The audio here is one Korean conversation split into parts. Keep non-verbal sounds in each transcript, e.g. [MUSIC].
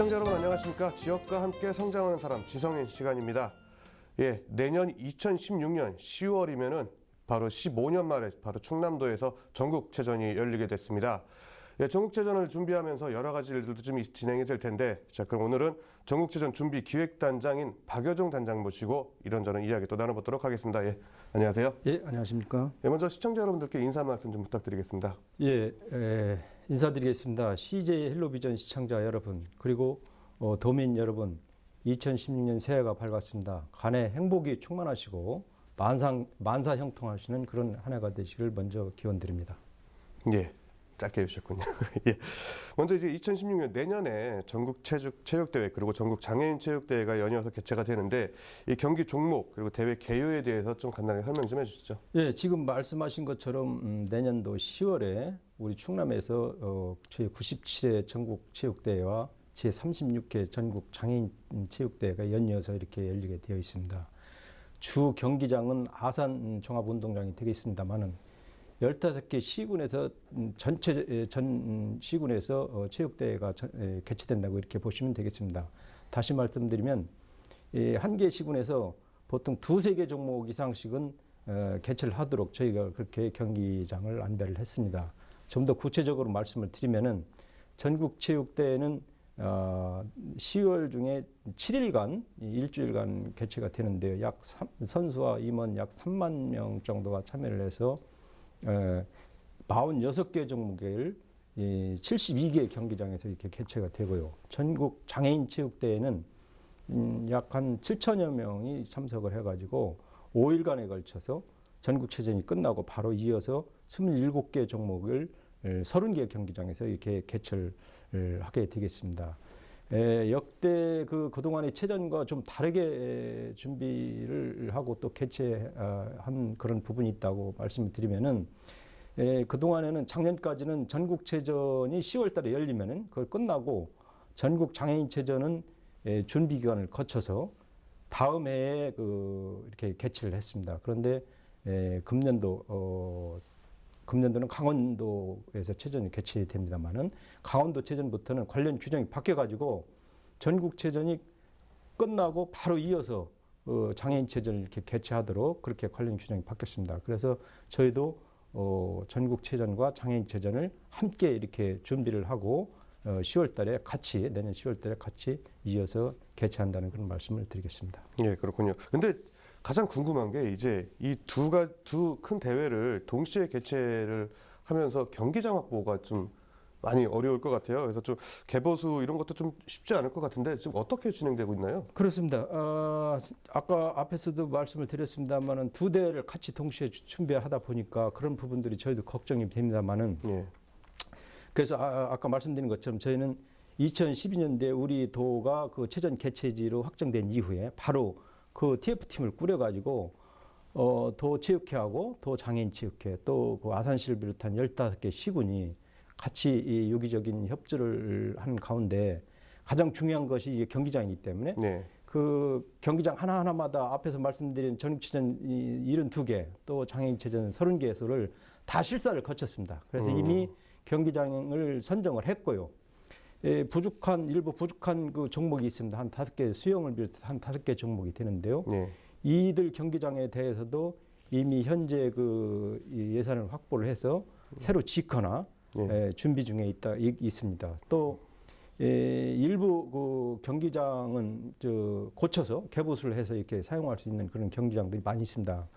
시청자 여러분 안녕하십니까? 지역과 함께 성장하는 사람 지성인 시간입니다. 예, 내년 2016년 10월이면은 바로 15년 만에 바로 충남도에서 전국체전이 열리게 됐습니다. 예, 전국체전을 준비하면서 여러 가지 일들도 좀 진행이 될 텐데, 자 그럼 오늘은 전국체전 준비 기획단장인 박여정 단장 모시고 이런저런 이야기 또 나눠보도록 하겠습니다. 예, 안녕하세요. 예, 안녕하십니까? 예, 먼저 시청자 여러분들께 인사 말씀 좀 부탁드리겠습니다. 예, 에, 인사드리겠습니다. CJ 헬로비전 시청자 여러분, 그리고 어, 도민 여러분, 2016년 새해가 밝았습니다. 간에 행복이 충만하시고 만상 만사 형통하시는 그런 한 해가 되시길 먼저 기원드립니다. 예, 짧게 해주셨군요. [LAUGHS] 예. 먼저 이제 2016년 내년에 전국 체육 체육대회 그리고 전국 장애인 체육대회가 연이어서 개최가 되는데 이 경기 종목 그리고 대회 개요에 대해서 좀 간단하게 설명 좀 해주시죠. 예, 지금 말씀하신 것처럼 음, 내년도 10월에 우리 충남에서 어, 제 97회 전국 체육대회와 제 36회 전국 장애인 체육대회가 연이어서 이렇게 열리게 되어 있습니다. 주 경기장은 아산 종합운동장이 되겠습니다만은 15개 시군에서 음, 전체 에, 전 음, 시군에서 어, 체육대회가 개최된다고 이렇게 보시면 되겠습니다. 다시 말씀드리면 한 개 시군에서 보통 두세 개 종목 이상씩은 어, 개최를 하도록 저희가 그렇게 경기장을 안배를 했습니다. 좀 더 구체적으로 말씀을 드리면은 전국 체육대회는 어, 10월 중에 7일간 일주일간 개최가 되는데요. 약 삼- 선수와 임원 약 3만 명 정도가 참여를 해서 에, 46개 종목을 이 72개 경기장에서 이렇게 개최가 되고요. 전국 장애인 체육대회는 음, 약한 7천여 명이 참석을 해가지고 5일간에 걸쳐서 전국체전이 끝나고 바로 이어서 27개 종목을 30개 경기장에서 이렇게 개최를 하게 되겠습니다. 에, 역대 그 그동안의 체전과 좀 다르게 에, 준비를 하고 또 개최한 그런 부분이 있다고 말씀을 드리면은 에, 그동안에는 작년까지는 전국 체전이 10월 달에 열리면은 그걸 끝나고 전국 장애인 체전은 에, 준비 기간을 거쳐서 다음 해에 그 이렇게 개최를 했습니다. 그런데 에, 금년도 어, 금년도는 강원도에서 체전이 개최됩니다만은 강원도 체전부터는 관련 규정이 바뀌어가지고 전국 체전이 끝나고 바로 이어서 어, 장애인 체전을 이렇게 개최하도록 그렇게 관련 규정이 바뀌었습니다. 그래서 저희도 어, 전국 체전과 장애인 체전을 함께 이렇게 준비를 하고 어, 10월달에 같이 내년 10월달에 같이 이어서 개최한다는 그런 말씀을 드리겠습니다. 예, 그렇군요. 근데 가장 궁금한 게 이제 이 두가 두 큰 대회를 동시에 개최를 하면서 경기장 확보가 좀 많이 어려울 것 같아요. 그래서 좀 개보수 이런 것도 좀 쉽지 않을 것 같은데 지금 어떻게 진행되고 있나요? 그렇습니다. 어, 아까 앞에서도 말씀을 드렸습니다만은 두 대를 같이 동시에 주- 준비하다 보니까 그런 부분들이 저희도 걱정이 됩니다만은 예, 그래서 아, 아까 말씀드린 것처럼 저희는 2012년대 우리 도가 그 체전 개최지로 확정된 이후에 바로 그 TF팀을 꾸려가지고 어, 도 체육회하고 도 장애인 체육회 또 그 아산시를 비롯한 15개 시군이 같이 이 유기적인 협조를 한 가운데 가장 중요한 것이 이게 경기장이기 때문에 네, 그 경기장 하나하나마다 앞에서 말씀드린 전국체전 72개 또 장애인체전 30개소를 다 실사를 거쳤습니다. 그래서 음. 이미 경기장을 선정을 했고요. 예, 부족한 일부 부족한 그 종목이 있습니다. 한 다섯 개 수영을 비롯해서 한 다섯 개 종목이 되는데요. 네, 이들 경기장에 대해서도 이미 현재 그이 예산을 확보를 해서 새로 짓거나 예. 예, 준비 중에 있다 이- 있습니다. 또 예, 일부 그 경기장은 저 고쳐서 개보수를 해서 이렇게 사용할 수 있는 그런 경기장들이 많이 있습니다.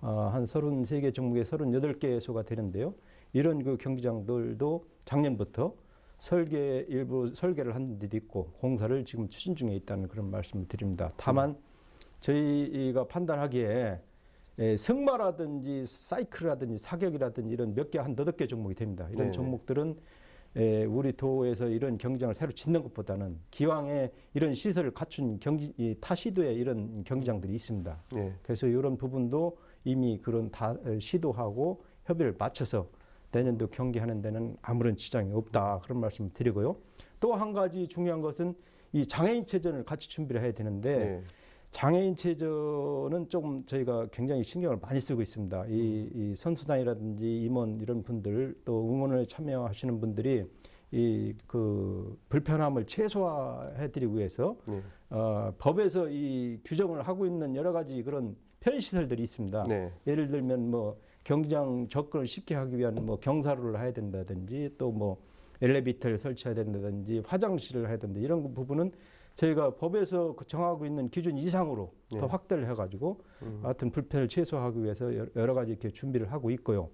아, 한 33개 종목에 38개소가 되는데요. 이런 그 경기장들도 작년부터 설계 일부 설계를 한 데도 있고 공사를 지금 추진 중에 있다는 그런 말씀을 드립니다. 다만 저희가 판단하기에 예, 승마라든지 사이클이라든지 사격이라든지 이런 몇 개 한 너덟 개 종목이 됩니다. 이런 네네. 종목들은 예, 우리 도에서 이런 경기장을 새로 짓는 것보다는 기왕에 이런 시설을 갖춘 경기 이 타 시도에 이런 경기장들이 있습니다. 예, 그래서 이런 부분도 이미 그런 다 어, 시도하고 협의를 맞춰서 내년도 경기하는 데는 아무런 지장이 없다 그런 말씀을 드리고요. 또 한 가지 중요한 것은 이 장애인 체전을 같이 준비를 해야 되는데 예, 장애인 체전은 조금 저희가 굉장히 신경을 많이 쓰고 있습니다. 이, 이 선수단이라든지 임원 이런 분들 또 응원에 참여하시는 분들이 이 그 불편함을 최소화해드리기 위해서 네. 어, 법에서 이 규정을 하고 있는 여러 가지 그런 편의 시설들이 있습니다. 네. 예를 들면 뭐 경기장 접근을 쉽게 하기 위한 뭐 경사로를 해야 된다든지 또 뭐 엘리베이터를 설치해야 된다든지 화장실을 해야 된다 이런 부분은 저희가 법에서 그 정하고 있는 기준 이상으로 네. 더 확대를 해가지고 음. 하여튼 불편을 최소화하기 위해서 여- 여러 가지 이렇게 준비를 하고 있고요.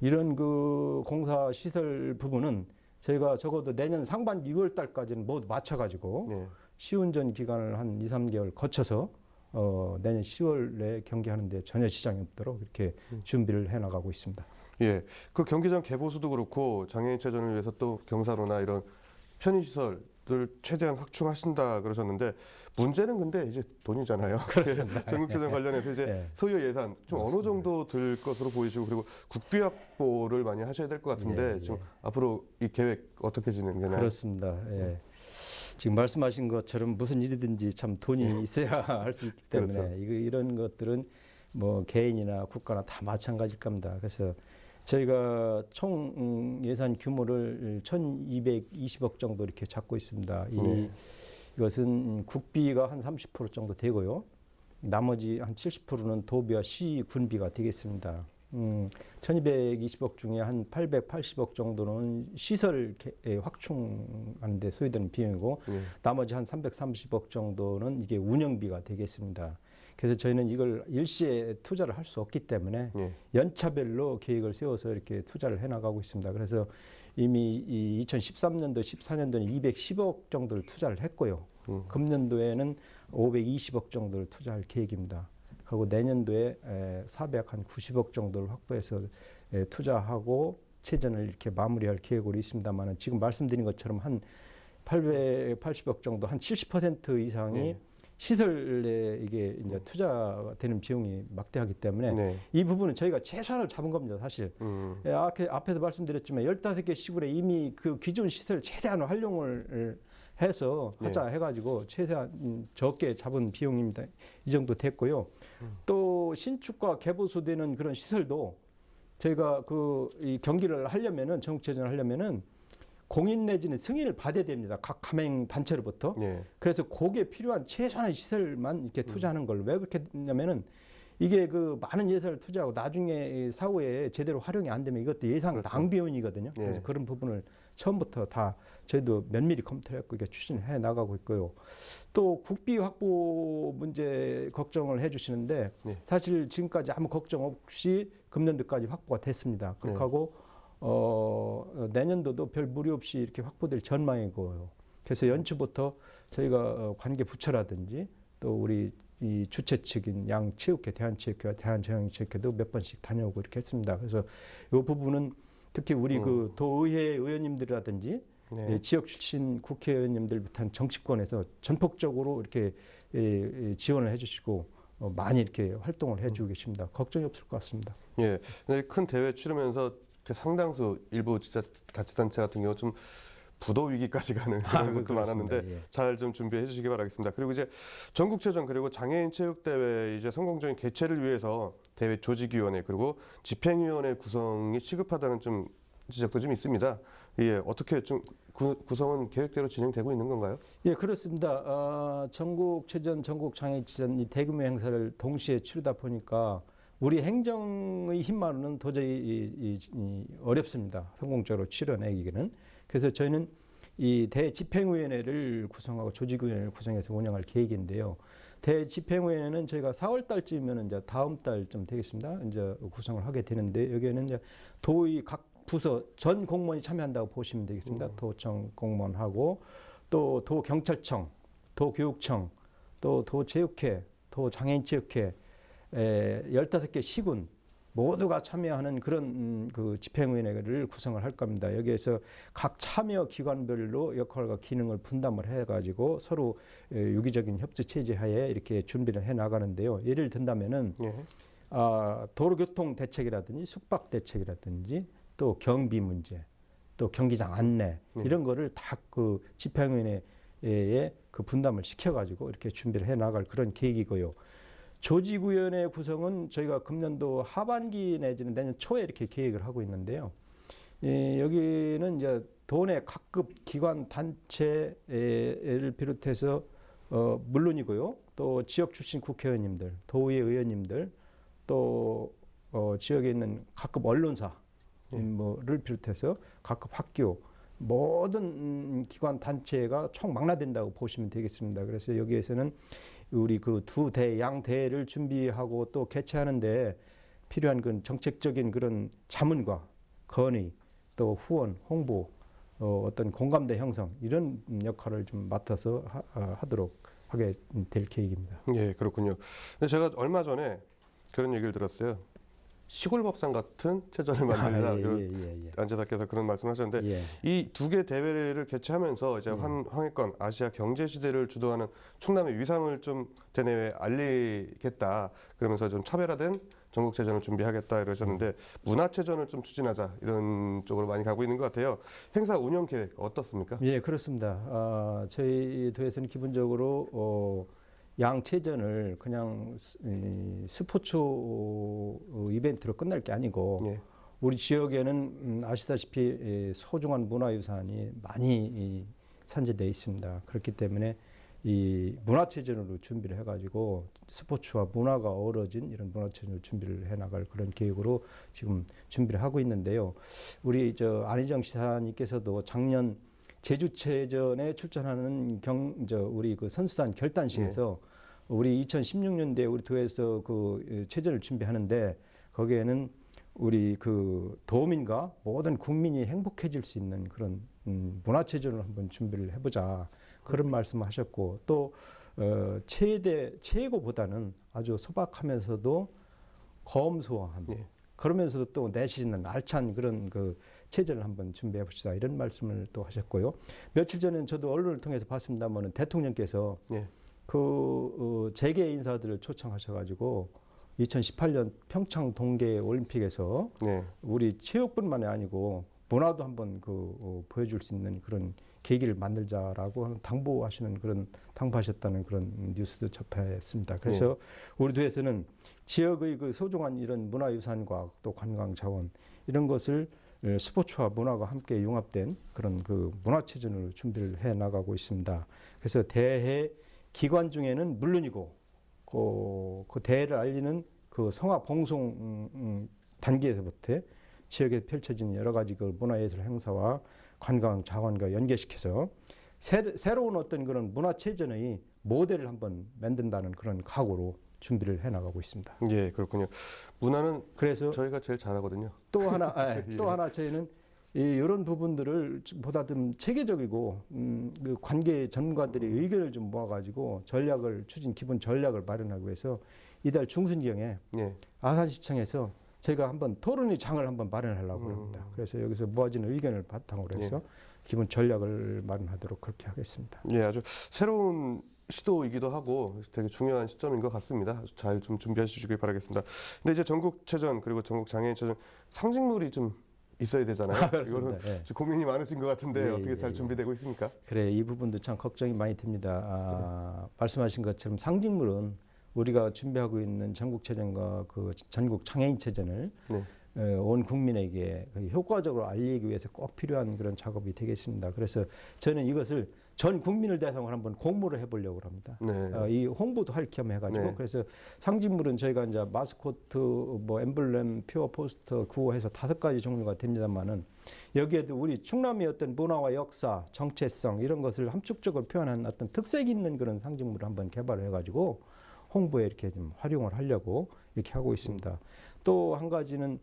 이런 그 공사 시설 부분은 저희가 적어도 내년 상반기 6월 달까지는 모두 맞춰가지고 네. 시운전 기간을 한 2, 3개월 거쳐서 어, 내년 10월 내에 경기하는데 전혀 지장이 없도록 이렇게 음. 준비를 해 나가고 있습니다. 예. 그 경기장 개보수도 그렇고 장애인 체전을 위해서 또 경사로나 이런 편의시설 들 최대한 확충하신다 그러셨는데 문제는 근데 이제 돈이잖아요. [LAUGHS] 전국체전 관련해서 이제 [LAUGHS] 예. 소요 예산 좀 어느 정도 들 것으로 보이시고 그리고 국비 확보를 많이 하셔야 될 것 같은데 예, 좀 예. 앞으로 이 계획 어떻게 진행되나요? 그렇습니다. 예. 지금 말씀하신 것처럼 무슨 일이든지 참 돈이 있어야 [LAUGHS] 할 수 있기 때문에 그렇죠. 이거 이런 것들은 뭐 개인이나 국가나 다 마찬가지일 겁니다. 그래서 저희가 총 음, 예산 규모를 1,220억 정도 이렇게 잡고 있습니다. 이 네. 이것은 국비가 한 30% 정도 되고요. 나머지 한 70%는 도비와 시 군비가 되겠습니다. 음, 1220억 중에 한 880억 정도는 시설 개- 에, 확충하는 데 소요되는 비용이고 예. 나머지 한 330억 정도는 이게 운영비가 되겠습니다. 그래서 저희는 이걸 일시에 투자를 할 수 없기 때문에 예. 연차별로 계획을 세워서 이렇게 투자를 해 나가고 있습니다. 그래서 이미 이 2013년도, 14년도는 210억 정도를 투자를 했고요. 음. 금년도에는 520억 정도를 투자할 계획입니다. 그리고 내년도에 에, 490억 정도를 확보해서 에, 투자하고 체전을 이렇게 마무리할 계획으로 있습니다만 지금 말씀드린 것처럼 한 880억 정도 한 70% 이상이 네. 시설에 이게 이제 투자되는 비용이 막대하기 때문에 네. 이 부분은 저희가 최소한을 잡은 겁니다, 사실. 음. 예, 앞에, 앞에서 말씀드렸지만 15개 시군에 이미 그 기존 시설 최대한 활용을 해서 네. 하자 해가지고 최대한 음, 적게 잡은 비용입니다. 이 정도 됐고요. 또 신축과 개보수되는 그런 시설도 저희가 그 이 경기를 하려면은 정체전을 하려면은 공인 내지는 승인을 받아야 됩니다. 각 가맹 단체로부터. 예. 그래서 거기에 필요한 최소한의 시설만 이렇게 투자하는 걸 왜 그렇게 했냐면은 이게 그 많은 예산을 투자하고 나중에 이 사후에 제대로 활용이 안 되면 이것도 예산 그렇죠. 낭비원이거든요. 그래서 예. 그런 부분을 처음부터 다 저희도 면밀히 검토했고 이게 추진해 나가고 있고요. 또 국비 확보 문제 걱정을 해 주시는데 네. 사실 지금까지 아무 걱정 없이 금년도까지 확보가 됐습니다. 그렇게 네. 하고 어, 내년도도 별 무리 없이 이렇게 확보될 전망이고요. 그래서 연초부터 저희가 어, 관계 부처라든지 또 우리 이 주최 측인 양 체육회, 대한체육회와 대한자영체육회도 몇 번씩 다녀오고 이렇게 했습니다. 그래서 이 부분은 특히 우리 음. 그 도의회 의원님들이라든지 네. 예, 지역 출신 국회의원님들 비롯한 정치권에서 전폭적으로 이렇게 예, 예, 지원을 해주시고 어, 많이 이렇게 활동을 해주고 계십니다. 걱정이 없을 것 같습니다. 예. 큰 대회 치르면서 그 상당수 일부 진짜 자치단체 같은 경우 좀 부도 위기까지 가는 그런 아이고, 것도 많았는데. 예. 잘좀 준비해 주시기 바라겠습니다. 그리고 이제 전국체전 그리고 장애인 체육대회 이제 성공적인 개최를 위해서 대회 조직위원회 그리고 집행위원회 구성이 시급하다는 좀 지적도 좀 있습니다. 예, 어떻게 좀 구, 구성은 계획대로 진행되고 있는 건가요? 예, 그렇습니다. 어, 전국체전, 전국장애체전 이 대규모 행사를 동시에 치르다 보니까 우리 행정의 힘만으로는 도저히 이, 이, 이 어렵습니다. 성공적으로 치러내기는. 그래서 저희는 이 대집행위원회를 구성하고 조직위원회를 구성해서 운영할 계획인데요. 대집행위원회는 저희가 4월 달쯤이면 이제 다음 달쯤 되겠습니다. 이제 구성을 하게 되는데 여기에는 이제 도의 각 부서 전 공무원이 참여한다고 보시면 되겠습니다. 도청 공무원하고 또 도 경찰청, 도 교육청, 또 도 체육회, 도 장애인 체육회, 에, 15개 시군 모두가 참여하는 그런 음, 그 집행위원회를 구성을 할 겁니다. 여기에서 각 참여 기관별로 역할과 기능을 분담을 해가지고 서로 에, 유기적인 협조 체제 하에 이렇게 준비를 해 나가는데요. 예를 든다면은 예. 아, 도로교통 대책이라든지 숙박 대책이라든지 또 경비 문제, 또 경기장 안내 네. 이런 거를 다 그 집행위원회에 그 분담을 시켜가지고 이렇게 준비를 해 나갈 그런 계획이고요. 조직위원회 구성은 저희가 금년도 하반기 내지는 내년 초에 이렇게 계획을 하고 있는데요. 예, 여기는 이제 도내 각급 기관 단체를 비롯해서 어, 물론이고요. 또 지역 출신 국회의원님들, 도의회 의원님들, 또 어, 지역에 있는 각급 언론사 예. 뭐를 비롯해서 각급 학교 모든 음, 기관 단체가 총망라된다고 보시면 되겠습니다. 그래서 여기에서는 우리 그 두 대, 양대를 준비하고 또 개최하는데 필요한 그 정책적인 그런 자문과 건의 또 후원, 홍보, 어, 어떤 공감대 형성 이런 역할을 좀 맡아서 하, 아, 하도록 하게 될 계획입니다. 예, 그렇군요. 근데 제가 얼마 전에 그런 얘기를 들었어요. 시골 법상 같은 체전을 만들자. 아, 예, 예, 예, 예. 안재사께서 그런 말씀하셨는데 예. 이두 개 대회를 개최하면서 이제 음. 환, 황해권 아시아 경제 시대를 주도하는 충남의 위상을 좀 대내외 알리겠다. 그러면서 좀 차별화된 전국 체전을 준비하겠다 이러셨는데 문화 체전을 좀 추진하자 이런 쪽으로 많이 가고 있는 것 같아요. 행사 운영 계획 어떻습니까? 예, 그렇습니다. 아, 저희 도에서는 기본적으로 어, 양체전을 그냥 스- 스포츠 어, 이벤트로 끝날 게 아니고 예, 우리 지역에는 음, 아시다시피 이 소중한 문화유산이 많이 이, 산재되어 있습니다. 그렇기 때문에 이 문화체전으로 준비를 해가지고 스포츠와 문화가 어우러진 이런 문화체전을 준비를 해나갈 그런 계획으로 지금 준비를 하고 있는데요. 우리 저 안희정 시사님께서도 작년 제주체전에 출전하는 경 저 우리 그 선수단 결단식에서 우리 2016년도에 우리 도에서 그 어, 체전을 준비하는데 거기에는 우리 그 도민과 모든 국민이 행복해질 수 있는 그런 음, 문화체전을 한번 준비를 해보자 그런 말씀하셨고 또 어, 최대 최고보다는 아주 소박하면서도 검소한 예. 그러면서도 또 내실 있는 알찬 그런 그 체제를 한번 준비해 봅시다 이런 말씀을 또 하셨고요 며칠 전에 저도 언론을 통해서 봤습니다만은 대통령께서 예. 그 어, 재계 인사들을 초청하셔가지고 2018년 평창 동계 올림픽에서 예. 우리 체육뿐만이 아니고 문화도 한번 그 어, 보여줄 수 있는 그런 계기를 만들자라고 하는 당부하시는 그런 당부하셨다는 그런 뉴스도 접했습니다. 그래서 우리 도에서는 지역의 그 소중한 이런 문화유산과 또 관광 자원 이런 것을 어, 스포츠와 문화가 함께 융합된 그런 그 문화체전을 준비를 해 나가고 있습니다. 그래서 대회 기관 중에는 물론이고 그, 그 대회를 알리는 그 성화 봉송 음, 음, 단계에서부터 지역에 펼쳐진 여러 가지 그 문화예술 행사와 관광 자원과 연계시켜서 새, 새로운 어떤 그런 문화체전의 모델을 한번 만든다는 그런 각오로 준비를 해 나가고 있습니다. 예, 그렇군요. 문화는 그래서 저희가 제일 잘하거든요. 또 하나, 예, [LAUGHS] 예. 또 하나 저희는 이 이런 부분들을 좀 보다 좀 체계적이고 음, 그 관계 전문가들의 의견을 좀 모아가지고 전략을 추진 기본 전략을 마련하기 위해서 이달 중순경에 예. 아산시청에서 저희가 한번 토론회 장을 한번 마련하려고 음. 합니다. 그래서 여기서 모아진 의견을 바탕으로 해서 기본 전략을 마련하도록 그렇게 하겠습니다. 예, 아주 새로운 시도이기도 하고 되게 중요한 시점인 것 같습니다. 잘 좀 준비해 주시길 바라겠습니다. 근데 이제 전국체전 그리고 전국 장애인체전 상징물이 좀 있어야 되잖아요. [LAUGHS] 이거는 그렇습니다. 예. 고민이 많으신 것 같은데 예, 어떻게 예, 잘 예. 준비되고 있습니까? 그래 이 부분도 참 걱정이 많이 됩니다. 아, 말씀하신 것처럼 상징물은 우리가 준비하고 있는 전국체전과 그 전국 장애인체전을 네. 어, 온 국민에게 그 효과적으로 알리기 위해서 꼭 필요한 그런 작업이 되겠습니다. 그래서 저는 이것을 전 국민을 대상으로 한번 공모를 해보려고 합니다. 네. 어, 이 홍보도 할 겸 해가지고 네. 그래서 상징물은 저희가 이제 마스코트, 뭐 엠블렘, 퓨어 포스터, 구호해서 다섯 가지 종류가 됩니다만은 여기에도 우리 충남의 어떤 문화와 역사, 정체성 이런 것을 함축적으로 표현한 어떤 특색 있는 그런 상징물을 한번 개발을 해가지고 홍보에 이렇게 좀 활용을 하려고 이렇게 하고 있습니다. 또한 가지는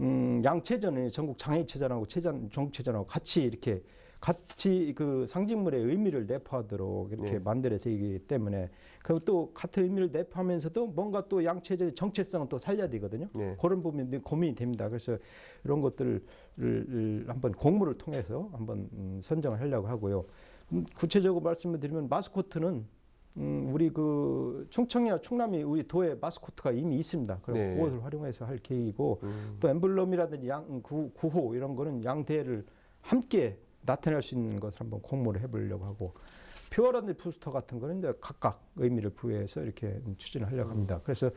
음, 양체전이 전국 장애체전하고 체전, 전국체전하고 같이 이렇게 같이 그 상징물의 의미를 내포하도록 이렇게 네. 만들어지기 때문에 그리고 또 같은 의미를 내포하면서도 뭔가 또 양체전의 정체성은 또 살려야 되거든요. 네. 그런 부분이 고민이 됩니다. 그래서 이런 것들을 을- 한번 공모를 통해서 한번 음, 선정을 하려고 하고요. 음, 구체적으로 말씀을 드리면 마스코트는 음, 우리 그 충청이와 충남이 우리 도에 마스코트가 이미 있습니다. 그럼 네. 그것을 활용해서 할 계획이고 음. 또 엠블럼이라든지 양 구, 구호 이런 거는 양 대를 함께 나타낼 수 있는 것을 한번 공모를 해보려고 하고 표어라든지 부스터 같은 거는 이제 각각 의미를 부여해서 이렇게 추진을 하려고 합니다. 그래서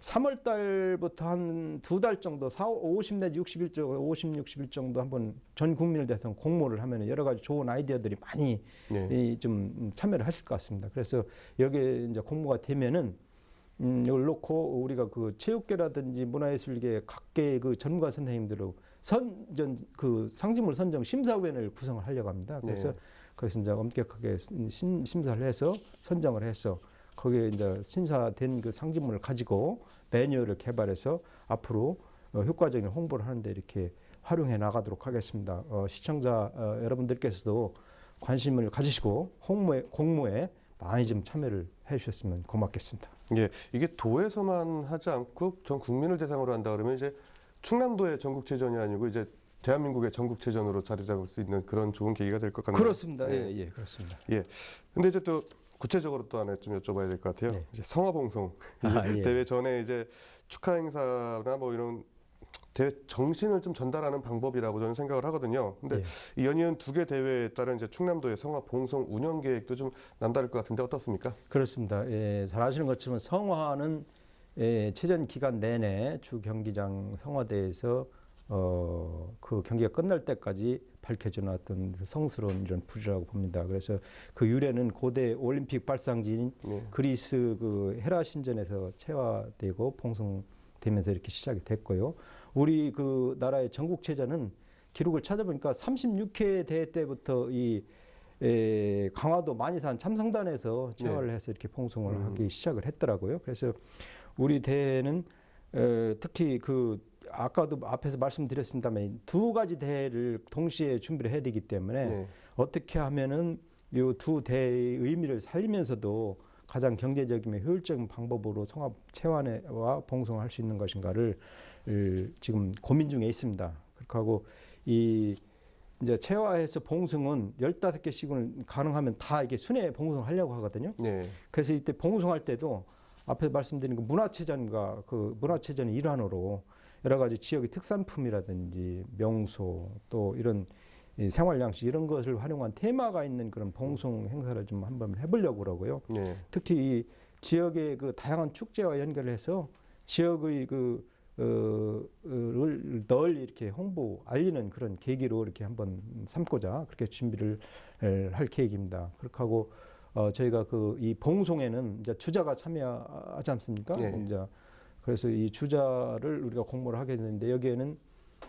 3월 달부터 한 두 달 정도, 4, 50 내지 60일 정도, 50, 60일 정도 한번 전 국민을 대해서 공모를 하면 여러 가지 좋은 아이디어들이 많이 예. 이좀 참여를 하실 것 같습니다. 그래서 여기에 이제 공모가 되면은 음, 이걸 놓고 우리가 그 체육계라든지 문화예술계 각계의 그 전문가 선생님들로 선전 그 상징물 선정 심사위원회를 구성을 하려고 합니다. 그래서 네. 그래서 이제 엄격하게 심, 심사를 해서 선정을 해서 거기에 이제 심사된 그 상징물을 가지고 매뉴얼을 개발해서 앞으로 어, 효과적인 홍보를 하는데 이렇게 활용해 나가도록 하겠습니다. 어, 시청자 어, 여러분들께서도 관심을 가지시고 홍모에, 공모에 많이 좀 참여를 해주셨으면 고맙겠습니다. 예, 이게 도에서만 하지 않고 전 국민을 대상으로 한다 그러면 이제 충남도의 전국체전이 아니고 이제 대한민국의 전국체전으로 자리 잡을 수 있는 그런 좋은 계기가 될 것 같네요. 그렇습니다. 네. 예, 예, 그렇습니다. 근데 이제 또 구체적으로 또 하나 좀 여쭤봐야 될 것 같아요. 네. 이제 성화봉송 [LAUGHS] 아, 예. 대회 전에 이제 축하 행사나 뭐 이런 대회 정신을 좀 전달하는 방법이라고 저는 생각을 하거든요. 근데 예. 이 연이은 두 개 대회에 따른 이제 충남도의 성화 봉송 운영 계획도 좀 남다를 것 같은데 어떻습니까? 그렇습니다. 예, 잘 아시는 것처럼 성화는 예, 체전 기간 내내 주 경기장 성화대에서 어, 그 경기가 끝날 때까지 밝혀져 그 성스러운 이런 불이라고 봅니다. 그래서 그 유래는 고대 올림픽 발상지인 네. 그리스 그 헤라 신전에서 체화되고 봉송되면서 이렇게 시작이 됐고요. 우리 그 나라의 전국체전은 기록을 찾아보니까 36회 대회 때부터 이 에, 강화도 만이산 참성단에서 체화를 해서 이렇게 봉송을 음. 하기 시작을 했더라고요. 그래서 우리 대회는 에, 특히 그 아까도 앞에서 말씀드렸습니다만 두 가지 대회를 동시에 준비를 해야 되기 때문에 네. 어떻게 하면은 이 두 대의 의미를 살리면서도 가장 경제적이며 효율적인 방법으로 성합 체환와 봉송을 할수 있는 것인가를 을 지금 고민 중에 있습니다. 그렇게 하고 이 이제 체화해서 봉송은 15개씩은 가능하면 다 이게 순회 봉송하려고 하거든요. 네. 그래서 이때 봉송할 때도 앞에 말씀드린 그 문화체전과 그 문화체전의 일환으로 여러 가지 지역의 특산품이라든지 명소 또 이런 이 생활 양식 이런 것을 활용한 테마가 있는 그런 봉송 행사를 좀 한번 해보려고 그러고요. 네. 특히 이 지역의 그 다양한 축제와 연결해서 지역의 그 어를 널리 이렇게 홍보 알리는 그런 계기로 이렇게 한번 삼고자 그렇게 준비를 에, 할 계획입니다. 그렇게 하고 어 저희가 그 이 봉송에는 이제 주자가 참여하지 않습니까? 네. 이제 그래서 이 주자를 우리가 공모를 하게 되는데 여기에는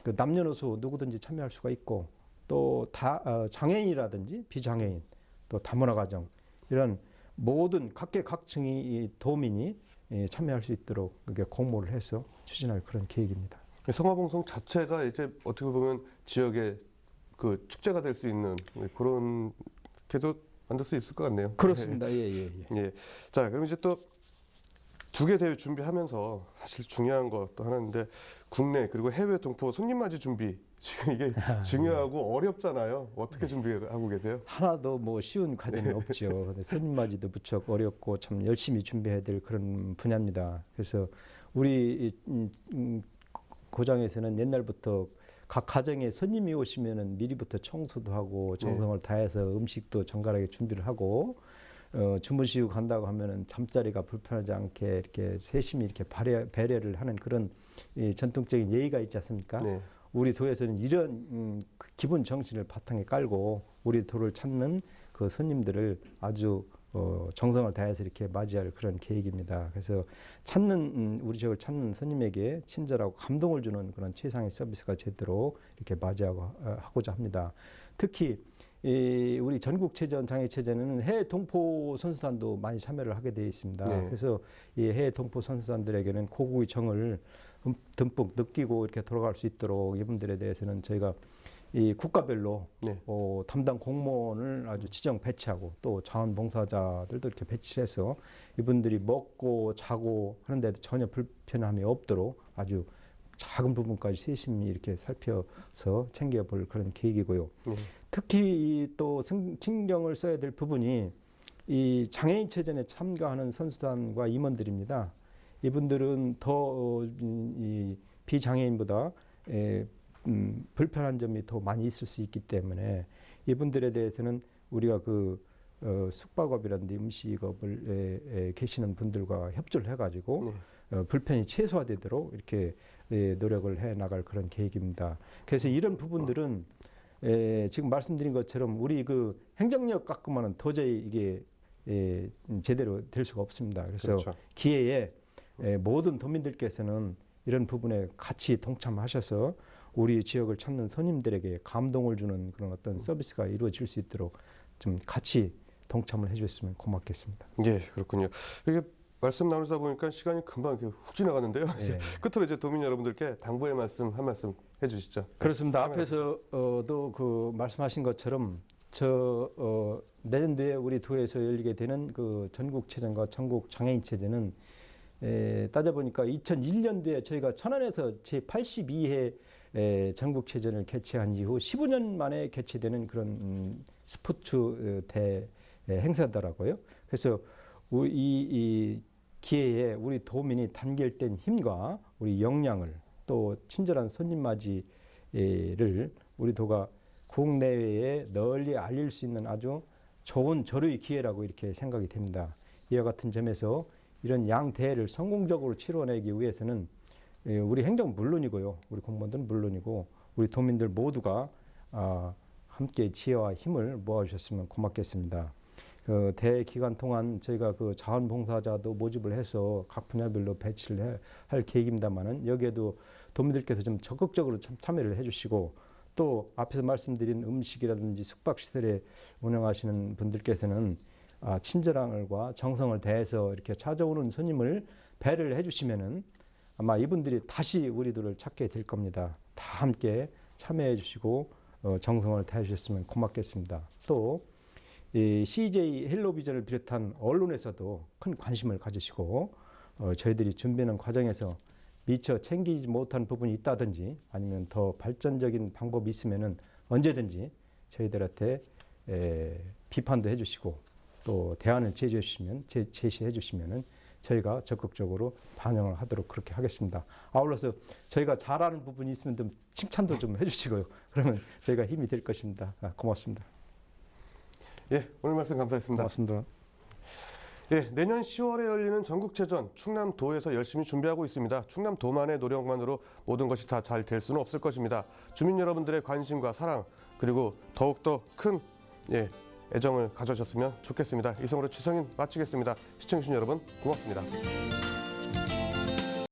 그 남녀노소 누구든지 참여할 수가 있고 또 다 어, 장애인이라든지 비장애인 또 다문화 가정 이런 모든 각계각층이 이 도민이 예, 참여할 수 있도록 이렇게 공모를 해서 추진할 그런 계획입니다. 성화봉송 자체가 이제 어떻게 보면 지역의 그 축제가 될 수 있는 그런 게도 만들 수 있을 것 같네요. 그렇습니다. 예, 예, 예. 예. 자, 그럼 이제 또 두 개 대회 준비하면서 사실 중요한 것도 하나인데 국내 그리고 해외 동포 손님 맞이 준비 [LAUGHS] 지금 이게 [LAUGHS] 중요하고 어렵잖아요. 어떻게 준비하고 계세요? 하나도 뭐 쉬운 과정이 없죠. 근데 손님 맞이도 무척 어렵고 참 열심히 준비해야 될 그런 분야입니다. 그래서 우리 이, 음, 음, 고장에서는 옛날부터 각 가정에 손님이 오시면은 미리부터 청소도 하고 정성을 다해서 음식도 정갈하게 준비를 하고 어, 주무시고 간다고 하면은 잠자리가 불편하지 않게 이렇게 세심히 이렇게 발해, 배려를 하는 그런 이 전통적인 예의가 있지 않습니까? 네. 우리 도에서는 이런 음, 그 기본 정신을 바탕에 깔고 우리 도를 찾는 그 손님들을 아주 어, 정성을 다해서 이렇게 맞이할 그런 계획입니다. 그래서 찾는 음, 우리 지역을 찾는 손님에게 친절하고 감동을 주는 그런 최상의 서비스가 제대로 이렇게 맞이하고 어, 하고자 합니다. 특히 이 우리 전국 체전 장애 체전에는 해외 동포 선수단도 많이 참여를 하게 되어 있습니다. 네. 그래서 이 해외 동포 선수단들에게는 고국의 정을 음, 듬뿍 느끼고 이렇게 돌아갈 수 있도록 이분들에 대해서는 저희가 이 국가별로 네. 어, 담당 공무원을 아주 지정 배치하고 또 자원봉사자들도 이렇게 배치해서 이분들이 먹고 자고 하는데도 전혀 불편함이 없도록 아주 작은 부분까지 세심히 이렇게 살펴서 챙겨볼 그런 계획이고요. 네. 특히 이또 신경을 써야 될 부분이 이 장애인 체전에 참가하는 선수단과 임원들입니다. 이분들은 더 어, 이 비장애인보다 에, 음, 불편한 점이 더 많이 있을 수 있기 때문에 이분들에 대해서는 우리가 그 어, 숙박업이라든지 음식업을 에, 에, 계시는 분들과 협조를 해가지고 네. 어, 불편이 최소화되도록 이렇게 예, 노력을 해 나갈 그런 계획입니다. 그래서 이런 부분들은 에, 지금 말씀드린 것처럼 우리 그 행정력 깎으면은 도저히 이게 예, 음, 제대로 될 수가 없습니다. 그래서 그렇죠. 기회에 에, 모든 도민들께서는 이런 부분에 같이 동참하셔서 우리 지역을 찾는 손님들에게 감동을 주는 그런 어떤 서비스가 이루어질 수 있도록 좀 같이 동참을 해주셨으면 고맙겠습니다. 예, 그렇군요. 이게 말씀 나누다 보니까 시간이 금방 이렇게 훅 지나가는데요. [LAUGHS] 이제 예. 끝으로 이제 도민 여러분들께 당부의 말씀 한 말씀 해주시죠. 그렇습니다. 앞에서도 그 말씀하신 것처럼 저 어, 내년도에 우리 도에서 열리게 되는 그 전국 체전과 전국 장애인 체전은 에, 따져보니까 2001년도에 저희가 천안에서 제 82회 에, 전국체전을 개최한 이후 15년 만에 개최되는 그런 음, 스포츠 어, 대 에, 행사더라고요. 그래서 우- 이, 이 기회에 우리 도민이 단결된 힘과 우리 역량을 또 친절한 손님 맞이를 우리 도가 국내외에 널리 알릴 수 있는 아주 좋은 절의 기회라고 이렇게 생각이 됩니다. 이와 같은 점에서 이런 양 대회를 성공적으로 치러내기 위해서는 예, 우리 행정 물론이고요, 우리 공무원들은 물론이고 우리 도민들 모두가 아, 함께 지혜와 힘을 모아주셨으면 고맙겠습니다. 그 대회 기간 동안 저희가 그 자원봉사자도 모집을 해서 각 분야별로 배치를 해- 할 계획입니다만은 여기에도 도민들께서 좀 적극적으로 참, 참여를 해주시고 또 앞에서 말씀드린 음식이라든지 숙박시설에 운영하시는 분들께서는 아, 친절함과 정성을 다해서 이렇게 찾아오는 손님을 배를 해주시면은 아마 이분들이 다시 우리들을 찾게 될 겁니다. 다 함께 참여해 주시고 어, 정성을 다해 주셨으면 고맙겠습니다. 또이 CJ 헬로비전을 비롯한 언론에서도 큰 관심을 가지시고 어, 저희들이 준비하는 과정에서 미처 챙기지 못한 부분이 있다든지 아니면 더 발전적인 방법이 있으면은 언제든지 저희들한테 에, 비판도 해주시고 또 대안을 제시해 주시면 제, 제시해 주시면은 저희가 적극적으로 반영을 하도록 그렇게 하겠습니다. 아울러서 저희가 잘하는 부분이 있으면 좀 칭찬도 좀 해주시고요. 그러면 저희가 힘이 될 것입니다. 아, 고맙습니다. 예, 오늘 말씀 감사했습니다. 고맙습니다. 예, 내년 10월에 열리는 전국체전 충남도에서 열심히 준비하고 있습니다. 충남도만의 노력만으로 모든 것이 다 잘 될 수는 없을 것입니다. 주민 여러분들의 관심과 사랑 그리고 더욱더 큰 예, 애정을 가져주셨으면 좋겠습니다. 이성으로 추성인 마치겠습니다. 시청해주신 여러분 고맙습니다.